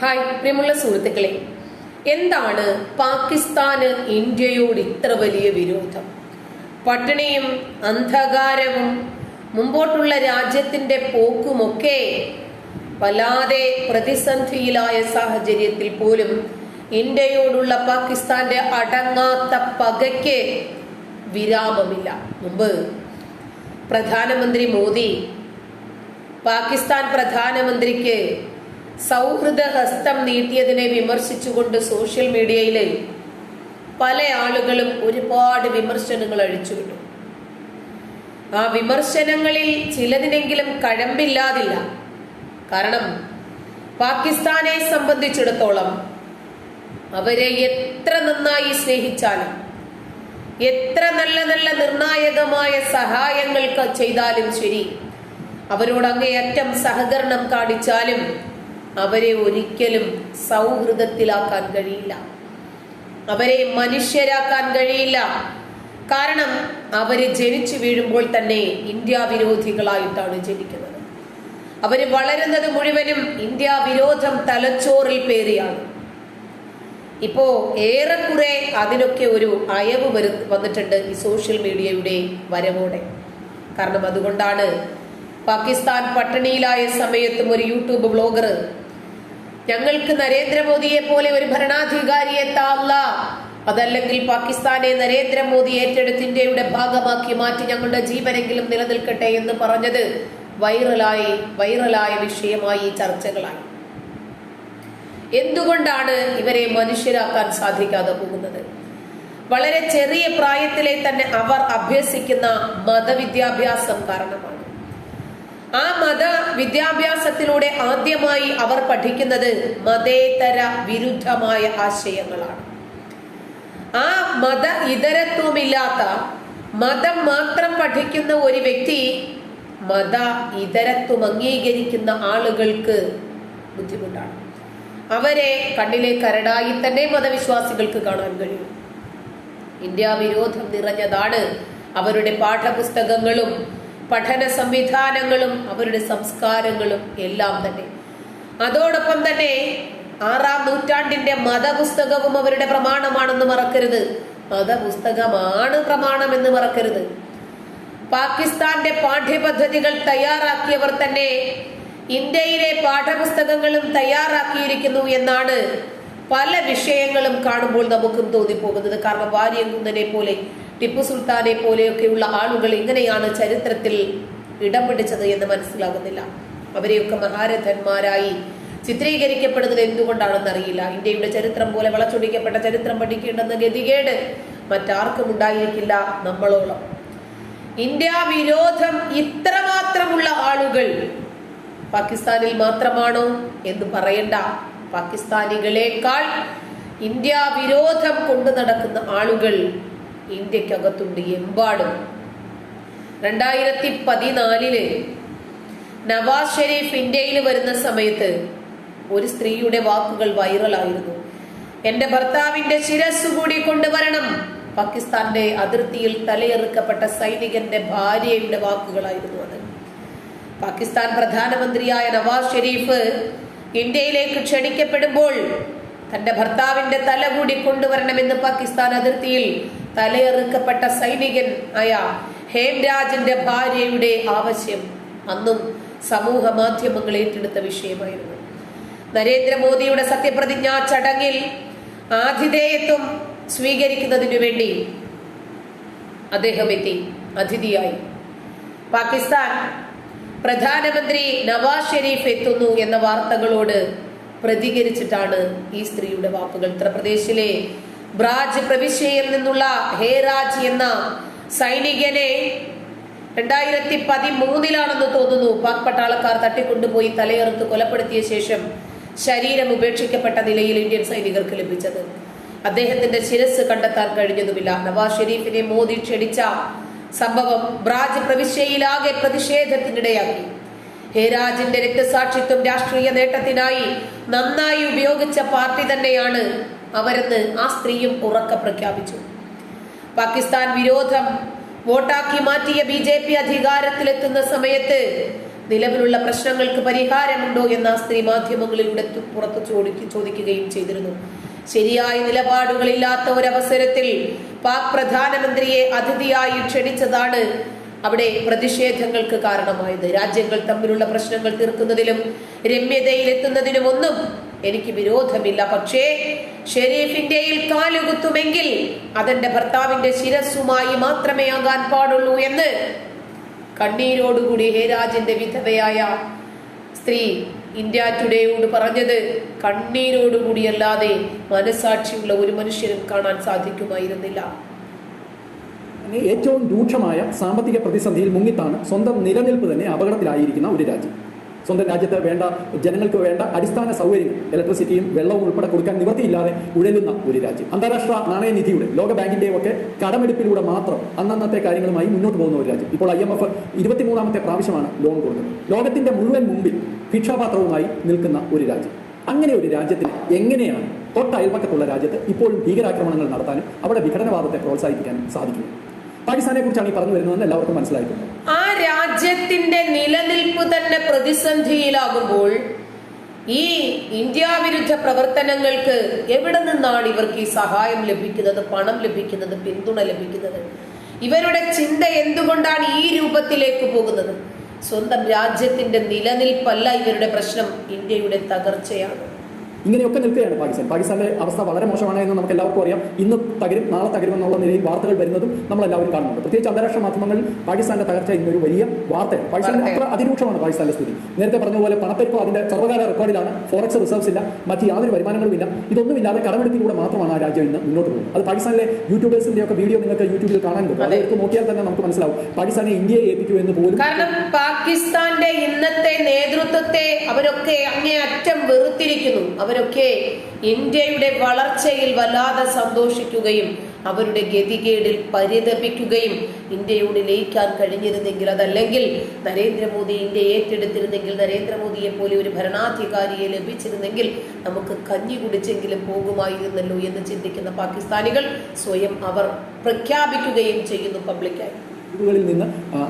Hi പ്രിയമുള്ള സുഹൃത്തുക്കളെ. എന്താണ് പാകിസ്ഥാന് ഇന്ത്യയോട് ഇത്ര വലിയ വിരോധം? പട്ടിണിയും അന്ധകാരവും മുമ്പോട്ടുള്ള രാജ്യത്തിന്റെ പോക്കുമൊക്കെ വല്ലാതെ പ്രതിസന്ധിയിലായ സാഹചര്യത്തിൽ പോലും ഇന്ത്യയോടുള്ള പാകിസ്ഥാന്റെ അടങ്ങാത്ത പകയ്ക്ക് വിരാമമില്ല. മുമ്പ് പ്രധാനമന്ത്രി മോദി പാകിസ്ഥാൻ പ്രധാനമന്ത്രിക്ക് സൗഹൃദ ഹസ്തം നീട്ടിയതിനെ വിമർശിച്ചുകൊണ്ട് സോഷ്യൽ മീഡിയയിൽ പല ആളുകളും ഒരുപാട് വിമർശനങ്ങൾ അഴിച്ചുവിട്ടു ആ വിമർശനങ്ങളിൽ ചിലതിനെങ്കിലും കഴമ്പില്ലാതില്ല. കാരണം പാകിസ്ഥാനെ സംബന്ധിച്ചിടത്തോളം അവരെ എത്ര നന്നായി സ്നേഹിച്ചാലും എത്ര നല്ല നല്ല നിർണായകമായ സഹായങ്ങൾ ചെയ്താലും ശരി അവരോട് അങ്ങേയറ്റം സഹകരണം കാണിച്ചാലും അവരെ ഒരിക്കലും സൗഹൃദത്തിലാക്കാൻ കഴിയില്ല. അവരെ മനുഷ്യരാക്കാൻ കഴിയില്ല. കാരണം അവർ ജനിച്ചു വീഴുമ്പോൾ തന്നെ ഇന്ത്യ വിരോധികളായിട്ടാണ് ജനിക്കുന്നത്. അവർ വളരുന്നത് മുഴുവനും ഇന്ത്യ വിരോധം തലച്ചോറിൽ പേറിയാണ്. ഇപ്പോ ഏറെക്കുറെ അതിനൊക്കെ ഒരു അയവ് വരു വന്നിട്ടുണ്ട് ഈ സോഷ്യൽ മീഡിയയുടെ വരവോടെ. കാരണം അതുകൊണ്ടാണ് പാകിസ്ഥാൻ പട്ടിണിയിലായ സമയത്തും ഒരു യൂട്യൂബ് ബ്ലോഗർ ഞങ്ങൾക്ക് നരേന്ദ്രമോദിയെ പോലെ ഒരു ഭരണാധികാരിയെ താല്ല അതല്ലെങ്കിൽ പാകിസ്ഥാനെ നരേന്ദ്രമോദി ഏറ്റെടുത്ത് ഇന്ത്യയുടെ ഭാഗമാക്കി മാറ്റി ഞങ്ങളുടെ ജീവനെങ്കിലും നിലനിൽക്കട്ടെ എന്ന് പറഞ്ഞത് വൈറലായി വൈറലായ വിഷയമായി ചർച്ചകളായി. എന്തുകൊണ്ടാണ് ഇവരെ മനുഷ്യരാക്കാൻ സാധിക്കാതെ പോകുന്നത്? വളരെ ചെറിയ പ്രായത്തിലെ തന്നെ അവർ അഭ്യസിക്കുന്ന മതവിദ്യാഭ്യാസം കാരണമാണ്. വിദ്യാഭ്യാസത്തിലൂടെ ആദ്യമായി അവർ പഠിക്കുന്നത് മതേതര വിരുദ്ധമായ ആശയങ്ങളാണ്. ആ മത ഇതരത്വമില്ലാത്ത മതം മാത്രം പഠിക്കുന്ന ഒരു വ്യക്തി മത ഇതരത്വം അംഗീകരിക്കുന്ന ആളുകൾക്ക് ബുദ്ധിമുട്ടാണ്. അവരെ കണ്ണിലെ കരടായി തന്നെ മതവിശ്വാസികൾക്ക് കാണാൻ കഴിയും. ഇന്ത്യ വിരോധം നിറഞ്ഞതാണ് അവരുടെ പാഠപുസ്തകങ്ങളും പഠന സംവിധാനങ്ങളും അവരുടെ സംസ്കാരങ്ങളും എല്ലാം തന്നെ. അതോടൊപ്പം തന്നെ ആറാം നൂറ്റാണ്ടിന്റെ മതപുസ്തകവും അവരുടെ പ്രമാണമാണെന്ന് മറക്കരുത്. മതപുസ്തകമാണ് പ്രമാണമെന്ന് മറക്കരുത്. പാകിസ്ഥാന്റെ പാഠ്യപദ്ധതികൾ തയ്യാറാക്കിയവർ തന്നെ ഇന്ത്യയിലെ പാഠപുസ്തകങ്ങളും തയ്യാറാക്കിയിരിക്കുന്നു എന്നാണ് പല വിഷയങ്ങളും കാണുമ്പോൾ നമുക്കും തോന്നിപ്പോകുന്നത്. കാരണം വാര്യംകുന്നനെ പോലെ ടിപ്പു സുൽത്താനെ പോലെയൊക്കെയുള്ള ആളുകൾ എങ്ങനെയാണ് ചരിത്രത്തിൽ ഇടം പിടിച്ചത് എന്ന് മനസ്സിലാകുന്നില്ല. അവരെയൊക്കെ മഹാരഥന്മാരായി ചിത്രീകരിക്കപ്പെടുന്നത് എന്തുകൊണ്ടാണെന്ന് അറിയില്ല. ഇന്ത്യയുടെ ചരിത്രം പോലെ വളച്ചൊടിക്കപ്പെട്ട ചരിത്രം പഠിക്കേണ്ടെന്ന ഗതികേട് മറ്റാർക്കും ഉണ്ടായിരിക്കില്ല നമ്മളോളം. ഇന്ത്യ വിരോധം ഇത്രമാത്രമുള്ള ആളുകൾ പാകിസ്ഥാനിൽ മാത്രമാണോ എന്ന് പറയണ്ട. പാകിസ്ഥാനികളെക്കാൾ ഇന്ത്യ വിരോധം കൊണ്ടു നടക്കുന്ന ആളുകൾ ഇന്ത്യക്കകത്തുണ്ട് എമ്പാടും. രണ്ടായിരത്തി പതിനാലിൽ നവാസ് ഷെരീഫ് ഇന്ത്യയിൽ വരുന്ന സമയത്ത് ഒരു സ്ത്രീയുടെ വാക്കുകൾ വൈറലായിരുന്നു. എന്റെ ഭർത്താവിന്റെ ശിരസ് കൂടി കൊണ്ടുവരണം. പാകിസ്ഥാന്റെ അതിർത്തിയിൽ തലയെറുക്കപ്പെട്ട സൈനികന്റെ ഭാര്യയുടെ വാക്കുകളായിരുന്നു അത്. പാകിസ്ഥാൻ പ്രധാനമന്ത്രിയായ നവാസ് ഷെരീഫ് ഇന്ത്യയിലേക്ക് ക്ഷണിക്കപ്പെടുമ്പോൾ തന്റെ ഭർത്താവിന്റെ തല കൂടി കൊണ്ടുവരണമെന്ന് പാകിസ്ഥാൻ അതിർത്തിയിൽ തലയെറുക്കപ്പെട്ട സൈനികൻ ആയ ഹേംരാജിന്റെ ഭാര്യയുടെ ആവശ്യം അന്നും സമൂഹ മാധ്യമങ്ങൾ ഏറ്റെടുത്ത വിഷയമായിരുന്നു. നരേന്ദ്രമോദിയുടെ സത്യപ്രതിജ്ഞാ ചടങ്ങിൽ ആതിഥേയത്വം സ്വീകരിക്കുന്നതിനു വേണ്ടി അദ്ദേഹം എത്തി അതിഥിയായി. പാകിസ്ഥാൻ പ്രധാനമന്ത്രി നവാസ് ഷെരീഫ് എത്തുന്നു എന്ന വാർത്തകളോട് പ്രതികരിച്ചിട്ടാണ് ഈ സ്ത്രീയുടെ വാക്കുകൾ. ഉത്തർപ്രദേശിലെ ബ്രാജ് പ്രവിശ്യയിൽ നിന്നുള്ള ഹേരാജ് എന്ന സൈനികനെ രണ്ടായിരത്തി പതിമൂന്നിലാണെന്ന് തോന്നുന്നു. പാക് പട്ടാളക്കാർ തട്ടിക്കൊണ്ടുപോയി തലയെറുത്ത് കൊലപ്പെടുത്തിയ ശേഷം ശരീരം ഉപേക്ഷിക്കപ്പെട്ട നിലയിൽ ഇന്ത്യൻ സൈനികർക്ക് ലഭിച്ചത്. അദ്ദേഹത്തിന്റെ ശിരസ് കണ്ടെത്താൻ കഴിഞ്ഞതുമില്ല. നവാസ് ഷെരീഫിനെ മോദി ക്ഷണിച്ച സംഭവം ബ്രാജ് പ്രവിശ്യയിലാകെ പ്രതിഷേധത്തിനിടയാക്കി. ഹേരാജിന്റെ രക്തസാക്ഷിത്വം രാഷ്ട്രീയ നേട്ടത്തിനായി നന്നായി ഉപയോഗിച്ച പാർട്ടി തന്നെയാണ് അവരെന്ന് ആ സ്ത്രീയും ഉറക്ക പ്രഖ്യാപിച്ചു. പാകിസ്ഥാൻ വിരോധം വോട്ടാക്കി മാറ്റിയ ബി ജെ പി അധികാരത്തിലെത്തുന്ന സമയത്ത് നിലവിലുള്ള പ്രശ്നങ്ങൾക്ക് പരിഹാരമുണ്ടോ എന്ന് ആ സ്ത്രീ മാധ്യമങ്ങളിലൂടെ പുറത്തു ചോദിക്ക- ചോദിക്കുകയും ചെയ്തിരുന്നു. ശരിയായ നിലപാടുകളില്ലാത്ത ഒരവസരത്തിൽ പാക് പ്രധാനമന്ത്രിയെ അതിഥിയായി ക്ഷണിച്ചതാണ് അവിടെ പ്രതിഷേധങ്ങൾക്ക് കാരണമായത്. രാജ്യങ്ങൾ തമ്മിലുള്ള പ്രശ്നങ്ങൾ തീർക്കുന്നതിലും രമ്യതയിലെത്തുന്നതിനുമൊന്നും എനിക്ക് വിരോധമില്ല. പക്ഷേ ഷെരീഫിന്റെയിൽ കാലുകുത്തുമെങ്കിൽ അതെന്റെ ഭർത്താവിന്റെ ശിരസ്സുമായി മാത്രമേ ആകാൻ പാടുള്ളൂ എന്ന് കണ്ണീരോടുകൂടി ഹേരാജിന്റെ വിധവയായ സ്ത്രീ ഇന്ത്യ ടുഡേയോട് പറഞ്ഞത് കണ്ണീരോടുകൂടി അല്ലാതെ മനസാക്ഷിയുള്ള ഒരു മനുഷ്യനും കാണാൻ സാധിക്കുമായിരുന്നില്ല. ഏറ്റവും രൂക്ഷമായ സാമ്പത്തിക പ്രതിസന്ധിയിൽ മുങ്ങിത്താണ് സ്വന്തം നിലനിൽപ്പ് തന്നെ അപകടത്തിലായിരിക്കുന്ന ഒരു രാജ്യം. സ്വന്തം രാജ്യത്ത് വേണ്ട ജനങ്ങൾക്ക് വേണ്ട അടിസ്ഥാന സൗകര്യങ്ങൾ ഇലക്ട്രിസിറ്റിയും വെള്ളവും ഉൾപ്പെടെ കൊടുക്കാൻ നിവൃത്തിയില്ലാതെ ഉഴലുന്ന ഒരു രാജ്യം. അന്താരാഷ്ട്ര നാണയനിധിയുടെ ലോക ബാങ്കിന്റെയും ഒക്കെ കടമെടുപ്പിലൂടെ മാത്രം അന്നന്നത്തെ കാര്യങ്ങളുമായി മുന്നോട്ട് പോകുന്ന ഒരു രാജ്യം. ഇപ്പോൾ ഐ എം എഫ് ഇരുപത്തിമൂന്നാമത്തെ പ്രാവശ്യമാണ് ലോൺ കൊടുക്കുന്നത്. ലോകത്തിന്റെ മുഴുവൻ മുമ്പിൽ ഭിക്ഷാപാത്രവുമായി നിൽക്കുന്ന ഒരു രാജ്യം. അങ്ങനെ ഒരു രാജ്യത്തിന് എങ്ങനെയാണ് തൊട്ട് അയൽപക്കത്തുള്ള രാജ്യത്ത് ഇപ്പോഴും ഭീകരാക്രമണങ്ങൾ നടത്താനും അവിടെ വിഘടനവാദത്തെ പ്രോത്സാഹിപ്പിക്കാനും സാധിക്കുന്നത്? പാകിസ്ഥാനെ കുറിച്ചാണ് ഈ പറഞ്ഞു വരുന്നതെന്ന് എല്ലാവർക്കും മനസ്സിലായിട്ടുണ്ട്. രാജ്യത്തിന്റെ നിലനിൽപ്പ് തന്നെ പ്രതിസന്ധിയിലാകുമ്പോൾ ഈ ഇന്ത്യ വിരുദ്ധ പ്രവർത്തനങ്ങൾക്ക് എവിടെ നിന്നാണ് ഇവർക്ക് ഈ സഹായം ലഭിക്കുന്നത് പണം ലഭിക്കുന്നത് പിന്തുണ ലഭിക്കുന്നത്? ഇവരുടെ ചിന്ത എന്തുകൊണ്ടാണ് ഈ രൂപത്തിലേക്ക് പോകുന്നത്? സ്വന്തം രാജ്യത്തിന്റെ നിലനിൽപ്പല്ല ഇവരുടെ പ്രശ്നം ഇന്ത്യയുടെ തകർച്ചയാണ്. ഇങ്ങനെയൊക്കെ നിൽക്കുകയാണ് പാകിസ്ഥാൻ. പാകിസ്ഥാന്റെ അവസ്ഥ വളരെ മോശമാണ് എന്ന് നമുക്ക് എല്ലാവർക്കും അറിയാം. ഇന്ന് തകരും നാളെ തകരുമെന്നുള്ള നിലയിൽ വാർത്തകൾ വരുന്നതും നമ്മൾ എല്ലാവരും കാണുന്നുണ്ട്. പ്രത്യേകിച്ച് അന്താരാഷ്ട്ര മാധ്യമങ്ങളിൽ പാകിസ്ഥാന്റെ തകർച്ച ഇന്നൊരു വലിയ വാർത്തയാണ്. പാകിസ്ഥാൻ അത്ര അതിരൂക്ഷമാണ് പാകിസ്ഥാന്റെ സ്ഥിതി. നേരത്തെ പറഞ്ഞ പോലെ പണപ്പെരുപ്പം അതിന്റെ സർവകാല റെക്കോർഡിലാണ്. ഫോറക്സ് റിസർവ്സ് ഇല്ല. മറ്റ് യാതൊരു വരുമാനങ്ങളും ഇല്ല. ഇതൊന്നുമില്ലാതെ കടമെടുപ്പിലൂടെ മാത്രമാണ് ആ രാജ്യം ഇന്ന് മുന്നോട്ട് പോകുന്നത്. അത് പാകിസ്ഥാനിലെ യൂട്യൂബേഴ്സിന്റെ ഒക്കെ വീഡിയോ നിങ്ങൾക്ക് യൂട്യൂബിൽ കാണാൻ പറ്റും അത് എടുത്ത് നോക്കിയാൽ തന്നെ നമുക്ക് മനസ്സിലാവും. പാകിസ്ഥാനെ ഇന്ത്യയെ ഏൽപ്പിക്കൂ എന്ന് പോലും കാരണം പാകിസ്ഥാന്റെ ഇന്നത്തെ നേതൃത്വത്തെ അവരൊക്കെ അങ്ങേയറ്റം വെറുത്തിരിക്കുന്നു. അവരൊക്കെ ഇന്ത്യയുടെ വളർച്ചയിൽ വല്ലാതെ സന്തോഷിക്കുകയും അവരുടെ ഗതികേടിൽ പരിതപിക്കുകയും ഇന്ത്യയോട് ലയിക്കാൻ കഴിഞ്ഞിരുന്നെങ്കിൽ അതല്ലെങ്കിൽ നരേന്ദ്രമോദി ഇന്ത്യ ഏറ്റെടുത്തിരുന്നെങ്കിൽ നരേന്ദ്രമോദിയെ പോലെ ഒരു ഭരണാധികാരിയെ ലഭിച്ചിരുന്നെങ്കിൽ നമുക്ക് കഞ്ഞി കുടിച്ചെങ്കിലും പോകുമായിരുന്നല്ലോ എന്ന് ചിന്തിക്കുന്ന പാകിസ്ഥാനികൾ സ്വയം അവർ പ്രഖ്യാപിക്കുകയും ചെയ്യുന്നു പബ്ലിക്കായി ദ്വീപുകളിൽ നിന്ന്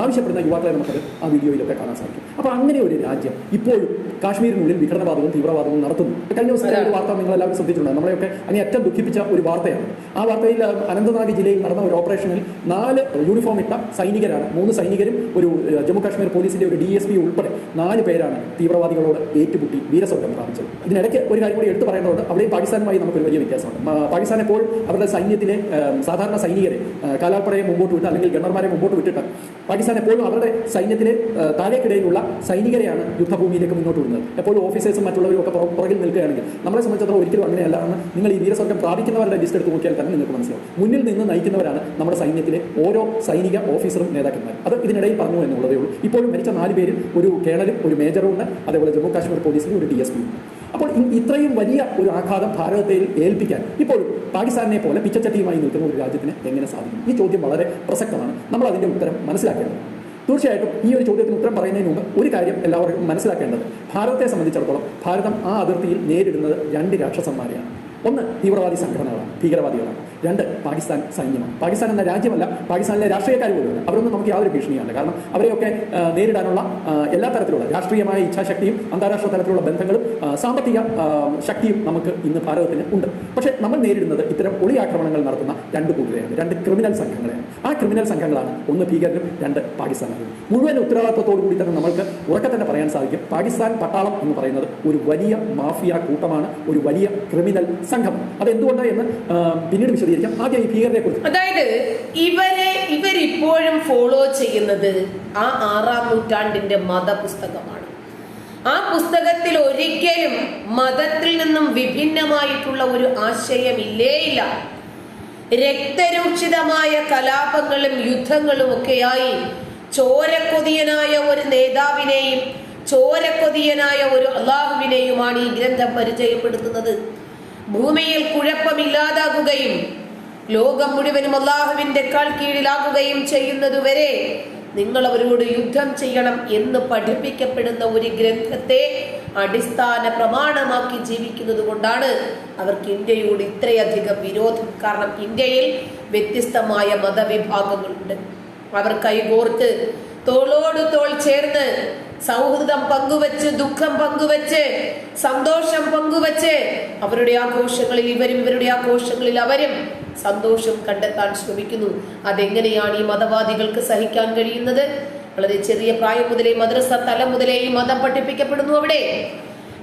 ആവശ്യപ്പെടുന്ന യുവാക്കളെ നമുക്കത് ആ വീഡിയോയിലൊക്കെ കാണാൻ സാധിക്കും. അപ്പോൾ അങ്ങനെ ഒരു രാജ്യം ഇപ്പോഴും കാശ്മീരിനുള്ളിൽ വിഘടനവാദവും തീവ്രവാദവും നടത്തുന്നു. കഴിഞ്ഞ ദിവസത്തെ ഒരു വാർത്ത നിങ്ങൾ എല്ലാവരും ശ്രദ്ധിച്ചിട്ടുണ്ട് നമ്മളെയൊക്കെ അങ്ങേയറ്റം ദുഃഖിപ്പിച്ച ഒരു വാർത്തയാണ്. ആ വാർത്തയിൽ അനന്തനാഗ് ജില്ലയിൽ നടന്ന ഒരു ഓപ്പറേഷനിൽ നാല് യൂണിഫോം ഇട്ട സൈനികരാണ് മൂന്ന് സൈനികരും ഒരു ജമ്മു കാശ്മീർ പോലീസിന്റെ ഒരു ഡി എസ് പി ഉൾപ്പെടെ നാല് പേരാണ് തീവ്രവാദികളോട് ഏറ്റുമുട്ടി വീരസ്വർഗം പ്രാപിച്ചത്. ഇതിനിടയ്ക്ക് ഒരു കാര്യം കൂടി എടുത്തു പറയേണ്ടതുണ്ട്. അവിടെയും പാകിസ്ഥാനുമായി നമുക്കൊരു വലിയ വ്യത്യാസമുണ്ട്. പാകിസ്ഥാൻ ഇപ്പോൾ അവരുടെ സൈന്യത്തിലെ സാധാരണ സൈനികരെ കാലാൾപ്പടയെ മുമ്പോട്ട് വിട്ട് അല്ലെങ്കിൽ ഗണർമാരെ മുമ്പോട്ട് വിട്ടിട്ട് പാകിസ്ഥാൻ എപ്പോഴും അവരുടെ സൈന്യത്തിലെ താഴേക്കിടയിലുള്ള സൈനികരെയാണ് യുദ്ധഭൂമിയിലേക്ക് മുന്നോട്ട് വിടുന്നത്. എപ്പോഴും ഓഫീസേഴ്സും മറ്റുള്ളവരും ഒക്കെ പുറകിൽ നിൽക്കുകയാണെങ്കിൽ നമ്മളെ സംബന്ധിച്ചിടത്തോളം ഒരിക്കലും അങ്ങനെയല്ല. എന്ന് നിങ്ങൾ ഈ വീരസ്വർഗം പ്രാപിക്കുന്നവരുടെ ലിസ്റ്റ് എടുത്ത് നോക്കിയാൽ തന്നെ നിങ്ങൾക്ക് മനസ്സിലാവും. മുന്നിൽ നിന്ന് നയിക്കുന്നവരാണ് നമ്മുടെ സൈന്യത്തിലെ ഓരോ സൈനിക ഓഫീസറും നേതാക്കന്മാർ. അത് ഇതിനിടയിൽ പറഞ്ഞു എന്നുള്ളതേ ഉള്ളൂ. ഇപ്പോഴും മരിച്ച നാല് പേരിൽ ഒരു കേണലും ഒരു മേജറും ഉണ്ട്. അതേപോലെ ജമ്മു കാശ്മീർ പോലീസിലും ഒരു ഡി എസ് പിയും അപ്പോൾ ഇത്രയും വലിയ ഒരു ആഘാതം ഭാരതത്തെ ഏൽപ്പിക്കാൻ ഇപ്പോഴും പാകിസ്ഥാനെ പോലെ പിച്ചച്ചട്ടിയുമായി നിൽക്കുന്ന ഒരു രാജ്യത്തിന് എങ്ങനെ സാധിക്കും? ഈ ചോദ്യം വളരെ പ്രസക്തമാണ്. നമ്മൾ അതിന്റെ ഉത്തരം മനസ്സിലാക്കേണ്ടത് തീർച്ചയായിട്ടും ഈ ഒരു ചോദ്യത്തിന് ഉത്തരം പറയുന്നതിന് മുമ്പ് ഒരു കാര്യം എല്ലാവർക്കും മനസ്സിലാക്കേണ്ടത്. ഭാരതത്തെ സംബന്ധിച്ചിടത്തോളം ഭാരതം ആ അതിർത്തിയിൽ നേരിടുന്നത് രണ്ട് രാക്ഷസന്മാരെയാണ്. ഒന്ന് തീവ്രവാദി സംഘടനകളാണ് ഭീകരവാദികളാണ്. രണ്ട് പാകിസ്ഥാൻ സൈന്യമാണ്. പാകിസ്ഥാൻ എന്ന രാജ്യമല്ല പാകിസ്ഥാനിലെ രാഷ്ട്രീയക്കാർ പോലും അവരൊന്നും നമുക്ക് യാതൊരു ഭീഷണിയാണ് കാരണം അവരെയൊക്കെ നേരിടാനുള്ള എല്ലാ തരത്തിലുള്ള രാഷ്ട്രീയമായ ഇച്ഛാശക്തിയും അന്താരാഷ്ട്ര തലത്തിലുള്ള ബന്ധങ്ങളും സാമ്പത്തിക ശക്തിയും നമുക്ക് ഇന്ന് ഭാരതത്തിന് ഉണ്ട്. പക്ഷേ നമ്മൾ നേരിടുന്നത് ഇത്തരം ഒളി ആക്രമണങ്ങൾ നടത്തുന്ന രണ്ട് കൂട്ടരെയാണ് രണ്ട് ക്രിമിനൽ സംഘങ്ങളെയാണ്. ആ ക്രിമിനൽ സംഘങ്ങളാണ് ഒന്ന് ഭീകരനും രണ്ട് പാകിസ്ഥാനും മുഴുവൻ ഉത്തരവാദിത്വത്തോടു കൂടി തന്നെ നമ്മൾക്ക് ഉറക്കെ തന്നെ പറയാൻ സാധിക്കും പാകിസ്ഥാൻ പട്ടാളം എന്ന് പറയുന്നത് ഒരു വലിയ മാഫിയ കൂട്ടമാണ് ഒരു വലിയ ക്രിമിനൽ സംഘം. അതെന്തുകൊണ്ട് എന്ന് പിന്നീട് വിശദീകരിക്കാം. അതായത് ഇവരെ ഇവരിപ്പോഴും ഫോളോ ചെയ്യുന്നത് ആ ആറാം നൂറ്റാണ്ടിന്റെ മതപുസ്തകമാണ്. ആ പുസ്തകത്തിൽ ഒരിക്കലും മതത്തിൽ നിന്നും വിഭിന്നമായിട്ടുള്ള ഒരു ആശയം ഇല്ലേയില്ല രക്തരൂക്ഷിതമായ കലാപങ്ങളും യുദ്ധങ്ങളും ഒക്കെയായി ചോരക്കൊതിയനായ ഒരു നേതാവിനെയും ചോരക്കൊതിയനായ ഒരു അള്ളാഹുവിനെയുമാണ് ഈ ഗ്രന്ഥം പരിചയപ്പെടുത്തുന്നത്. ഭൂമിയിൽ കുഴപ്പമില്ലാതാകുകയും ലോകം മുഴുവനും അള്ളാഹുവിന്റെ കാൽ കീഴിലാകുകയും ചെയ്യുന്നതുവരെ നിങ്ങൾ അവരോട് യുദ്ധം ചെയ്യണം എന്ന് പഠിപ്പിക്കപ്പെടുന്ന ഒരു ഗ്രന്ഥത്തെ അടിസ്ഥാന പ്രമാണമാക്കി ജീവിക്കുന്നത് കൊണ്ടാണ് അവർക്ക് ഇന്ത്യയോട് ഇത്രയധികം വിരോധം. കാരണം ഇന്ത്യയിൽ വ്യത്യസ്തമായ മതവിഭാഗങ്ങളുണ്ട്. അവർ കൈകോർത്ത് തോളോട് തോൾ ചേർന്ന് സൗഹൃദം പങ്കുവച്ച് ദുഃഖം പങ്കുവച്ച് സന്തോഷം പങ്കുവച്ച് അവരുടെ ആഘോഷങ്ങളിൽ ഇവരും ഇവരുടെ ആഘോഷങ്ങളിൽ അവരും സന്തോഷം കണ്ടെത്താൻ ശ്രമിക്കുന്നു. അതെങ്ങനെയാണ് ഈ മതവാദികൾക്ക് സഹിക്കാൻ കഴിയുന്നത്? വളരെ ചെറിയ പ്രായം മുതലേ മദ്രസ തലം മുതലേ ഈ മതം പഠിപ്പിക്കപ്പെടുന്നു അവിടെ.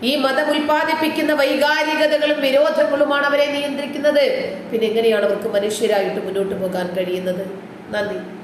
ഈ മതം ഉൽപ്പാദിപ്പിക്കുന്ന വൈകാരികതകളും വിരോധങ്ങളുമാണ് അവരെ നിയന്ത്രിക്കുന്നത്. പിന്നെ എങ്ങനെയാണ് അവർക്ക് മനുഷ്യരായിട്ട് മുന്നോട്ട് പോകാൻ കഴിയുന്നത്? നന്ദി.